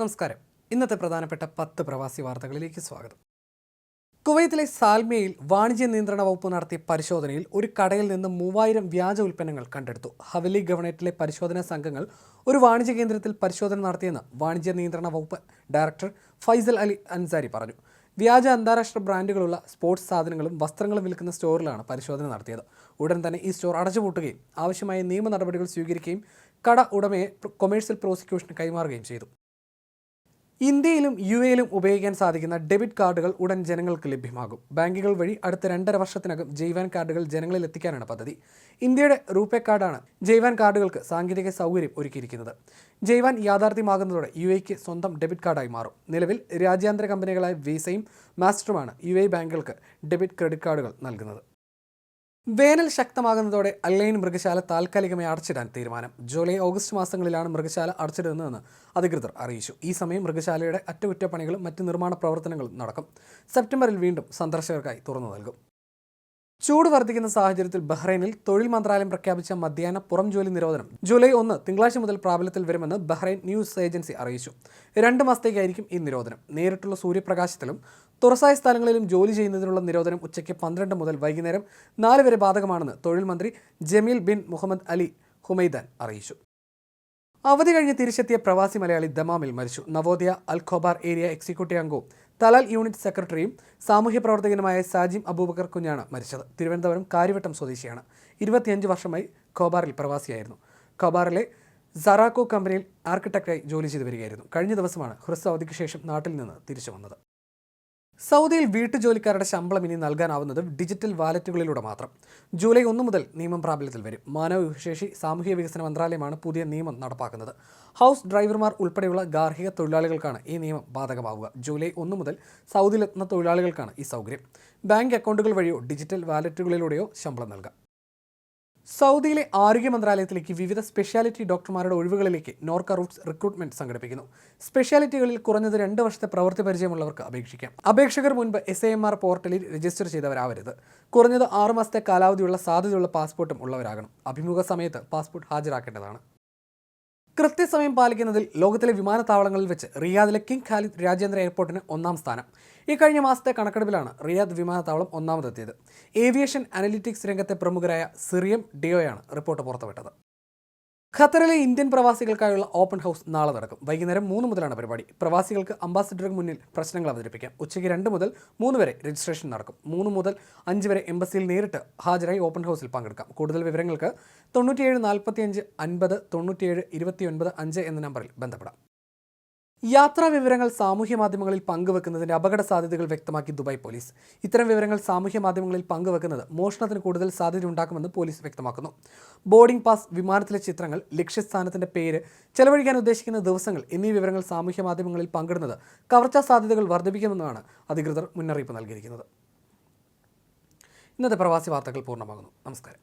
നമസ്കാരം. ഇന്നത്തെ പ്രധാനപ്പെട്ട പത്ത് പ്രവാസി വാർത്തകളിലേക്ക് സ്വാഗതം. കുവൈത്തിലെ സാൽമിയയിൽ വാണിജ്യ നിയന്ത്രണ വകുപ്പ് നടത്തിയ പരിശോധനയിൽ ഒരു കടയിൽ നിന്ന് മൂവായിരം വ്യാജ ഉൽപ്പന്നങ്ങൾ കണ്ടെടുത്തു. ഹവലി ഗവർണേറ്റിലെ പരിശോധനാ സംഘങ്ങൾ ഒരു വാണിജ്യ കേന്ദ്രത്തിൽ പരിശോധന നടത്തിയെന്ന് വാണിജ്യ നിയന്ത്രണ വകുപ്പ് ഡയറക്ടർ ഫൈസൽ അലി അൻസാരി പറഞ്ഞു. വ്യാജ അന്താരാഷ്ട്ര ബ്രാൻഡുകളുള്ള സ്പോർട്സ് സാധനങ്ങളും വസ്ത്രങ്ങളും വിൽക്കുന്ന സ്റ്റോറിലാണ് പരിശോധന നടത്തിയത്. ഉടൻ തന്നെ ഈ സ്റ്റോർ അടച്ചുപൂട്ടുകയും ആവശ്യമായ നിയമ നടപടികൾ സ്വീകരിക്കുകയും കട ഉടമയെ കൊമേഴ്സ്യൽ പ്രോസിക്യൂഷന് കൈമാറുകയും ചെയ്തു. ഇന്ത്യയിലും യു എയിലും ഉപയോഗിക്കാൻ സാധിക്കുന്ന ഡെബിറ്റ് കാർഡുകൾ ഉടൻ ജനങ്ങൾക്ക് ലഭ്യമാകും. ബാങ്കുകൾ വഴി അടുത്ത രണ്ടര വർഷത്തിനകം ജൈവാൻ കാർഡുകൾ ജനങ്ങളിൽ എത്തിക്കാനാണ് പദ്ധതി. ഇന്ത്യയുടെ റൂപേ കാർഡാണ് ജൈവാൻ കാർഡുകൾക്ക് സാങ്കേതിക സൗകര്യം ഒരുക്കിയിരിക്കുന്നത്. ജൈവാൻ യാഥാർത്ഥ്യമാകുന്നതോടെ യു എക്ക് സ്വന്തം ഡെബിറ്റ് കാർഡായി മാറും. നിലവിൽ രാജ്യാന്തര കമ്പനികളായ വിസയും മാസ്റ്ററുമാണ് യു എ ബാങ്കുകൾക്ക് ഡെബിറ്റ് ക്രെഡിറ്റ് കാർഡുകൾ നൽകുന്നത്. വേനൽ ശക്തമാകുന്നതോടെ അല്ലൈൻ മൃഗശാല താൽക്കാലികമായി അടച്ചിടാൻ തീരുമാനം. ജൂലൈ ഓഗസ്റ്റ് മാസങ്ങളിലാണ് മൃഗശാല അടച്ചിടുന്നതെന്ന് അധികൃതർ അറിയിച്ചു. ഈ സമയം മൃഗശാലയുടെ അറ്റകുറ്റപ്പണികളും മറ്റ് നിർമ്മാണ പ്രവർത്തനങ്ങളും നടക്കും. സെപ്റ്റംബറിൽ വീണ്ടും സന്ദർശകർക്കായി തുറന്നു നൽകും. ചൂട് വർദ്ധിക്കുന്ന സാഹചര്യത്തിൽ ബഹ്റൈനിൽ തൊഴിൽ മന്ത്രാലയം പ്രഖ്യാപിച്ച മധ്യാഹ്ന പുറം ജോലി നിരോധനം. ജൂലൈ ഒന്ന് തിങ്കളാഴ്ച മുതൽ പ്രാബല്യത്തിൽ വരുമെന്ന് ബഹ്റൈൻ ന്യൂസ് ഏജൻസി അറിയിച്ചു. രണ്ട് മാസത്തേക്കായിരിക്കും ഈ നിരോധനം. നേരിട്ടുള്ള സൂര്യപ്രകാശത്തിലും തുറസായ സ്ഥലങ്ങളിലും ജോലി ചെയ്യുന്നതിനുള്ള നിരോധനം ഉച്ചയ്ക്ക് പന്ത്രണ്ട് മുതൽ വൈകുന്നേരം നാല് വരെ ബാധകമാണെന്ന് തൊഴിൽ മന്ത്രി Jameel bin Muhammad Ali Humaidan അറിയിച്ചു. അവധി കഴിഞ്ഞ് തിരിച്ചെത്തിയ പ്രവാസി മലയാളി ദമാമിൽ മരിച്ചു. Navodaya Al Khobar area executive അംഗവും തലാൽ യൂണിറ്റ് സെക്രട്ടറിയും സാമൂഹ്യ പ്രവർത്തകനുമായ സാജിം അബൂബക്കർ കുഞ്ഞാണ് മരിച്ചത്. തിരുവനന്തപുരം കാര്യവട്ടം സ്വദേശിയാണ്. ഇരുപത്തിയഞ്ച് വർഷമായി ഖോബാറിൽ പ്രവാസിയായിരുന്നു. ഖോബാറിലെ സറാക്കോ കമ്പനിയിൽ ആർക്കിടെക്റ്റായി ജോലി ചെയ്തു വരികയായിരുന്നു. കഴിഞ്ഞ ദിവസമാണ് ഹ്രസ്വ അവധിക്ക് ശേഷം നാട്ടിൽ നിന്ന് തിരിച്ചു വന്നത്. സൗദിയിൽ വീട്ടുജോലിക്കാരുടെ ശമ്പളം ഇനി നൽകാനാവുന്നത് ഡിജിറ്റൽ വാലറ്റുകളിലൂടെ മാത്രം. ജൂലൈ ഒന്ന് മുതൽ നിയമം പ്രാബല്യത്തിൽ വരും. മാനവ വിശേഷി സാമൂഹിക വികസന മന്ത്രാലയമാണ് പുതിയ നിയമം നടപ്പാക്കുന്നത്. ഹൗസ് ഡ്രൈവർമാർ ഉൾപ്പെടെയുള്ള ഗാർഹിക തൊഴിലാളികൾക്കാണ് ഈ നിയമം ബാധകമാവുക. ജൂലൈ ഒന്ന് മുതൽ സൗദിയിലെത്തുന്ന തൊഴിലാളികൾക്കാണ് ഈ സൗകര്യം. ബാങ്ക് അക്കൗണ്ടുകൾ വഴിയോ ഡിജിറ്റൽ വാലറ്റുകളിലൂടെയോ ശമ്പളം നൽകാം. സൗദിയിലെ ആരോഗ്യ മന്ത്രാലയത്തിലേക്ക് വിവിധ സ്പെഷ്യാലിറ്റി ഡോക്ടർമാരുടെ ഒഴിവുകളിലേക്ക് നോർക്ക റൂട്ട്സ് റിക്രൂട്ട്മെന്റ് സംഘടിപ്പിക്കുന്നു. സ്പെഷ്യാലിറ്റികളിൽ കുറഞ്ഞത് രണ്ട് വർഷത്തെ പ്രവൃത്തി പരിചയമുള്ളവർക്ക് അപേക്ഷിക്കാം. അപേക്ഷകർ മുൻപ് എസ് എം ആർ പോർട്ടലിൽ രജിസ്റ്റർ ചെയ്തവരാവരുത്. കുറഞ്ഞത് ആറ് മാസത്തെ കാലാവധിയുള്ള സാധ്യതയുള്ള പാസ്പോർട്ടും ഉള്ളവരാകണം. അഭിമുഖ സമയത്ത് പാസ്പോർട്ട് ഹാജരാക്കേണ്ടതാണ്. കൃത്യസമയം പാലിക്കുന്നതിൽ ലോകത്തിലെ വിമാനത്താവളങ്ങളിൽ വെച്ച് റിയാദിലെ കിങ് ഖാലിദ് രാജ്യാന്തര എയർപോർട്ടിന് ഒന്നാം സ്ഥാനം. ഈ കഴിഞ്ഞ മാസത്തെ കണക്കെടുപ്പിലാണ് റിയാദ് വിമാനത്താവളം ഒന്നാമതെത്തിയത്. ഏവിയേഷൻ അനലിറ്റിക്സ് രംഗത്തെ പ്രമുഖരായ സിറിയം ഡിയോയാണ് റിപ്പോർട്ട് പുറത്തുവിട്ടത്. ഖത്തറിലെ ഇന്ത്യൻ പ്രവാസികൾക്കായുള്ള ഓപ്പൺ ഹൗസ് നാളെ നടക്കും. വൈകുന്നേരം മൂന്ന് മുതലാണ് പരിപാടി. പ്രവാസികൾക്ക് അംബാസിഡർക്ക് മുന്നിൽ പ്രശ്നങ്ങൾ അവതരിപ്പിക്കാം. ഉച്ചയ്ക്ക് രണ്ട് മുതൽ മൂന്ന് വരെ രജിസ്ട്രേഷൻ നടക്കും. മൂന്ന് മുതൽ അഞ്ച് വരെ എംബസിയിൽ നേരിട്ട് ഹാജരായി ഓപ്പൺ ഹൗസിൽ പങ്കെടുക്കാം. കൂടുതൽ വിവരങ്ങൾക്ക് തൊണ്ണൂറ്റിയേഴ് നാൽപ്പത്തിയഞ്ച് അൻപത് തൊണ്ണൂറ്റിയേഴ് ഇരുപത്തിയൊൻപത് അഞ്ച് എന്ന നമ്പറിൽ ബന്ധപ്പെടാം. യാത്രാ വിവരങ്ങൾ സാമൂഹ്യ മാധ്യമങ്ങളിൽ പങ്കുവെക്കുന്നതിന്റെ അപകട സാധ്യതകൾ വ്യക്തമാക്കി ദുബായ് പോലീസ്. ഇത്തരം വിവരങ്ങൾ സാമൂഹ്യ മാധ്യമങ്ങളിൽ പങ്കുവെക്കുന്നത് മോഷണത്തിന് കൂടുതൽ സാധ്യത ഉണ്ടാക്കുമെന്ന് പോലീസ് വ്യക്തമാക്കുന്നു. ബോർഡിംഗ് പാസ് വിമാനത്തിലെ ചിത്രങ്ങൾ ലക്ഷ്യസ്ഥാനത്തിന്റെ പേര് ചെലവഴിക്കാൻ ഉദ്ദേശിക്കുന്ന ദിവസങ്ങൾ എന്നീ വിവരങ്ങൾ സാമൂഹ്യ മാധ്യമങ്ങളിൽ പങ്കിടുന്നത് കവർച്ചാ സാധ്യതകൾ വർദ്ധിപ്പിക്കുമെന്നാണ് അധികൃതർ മുന്നറിയിപ്പ് നൽകിയിരിക്കുന്നത്. ഇന്നത്തെ പ്രവാസി വാർത്തകൾ പൂർണമാകുന്നു. നമസ്കാരം.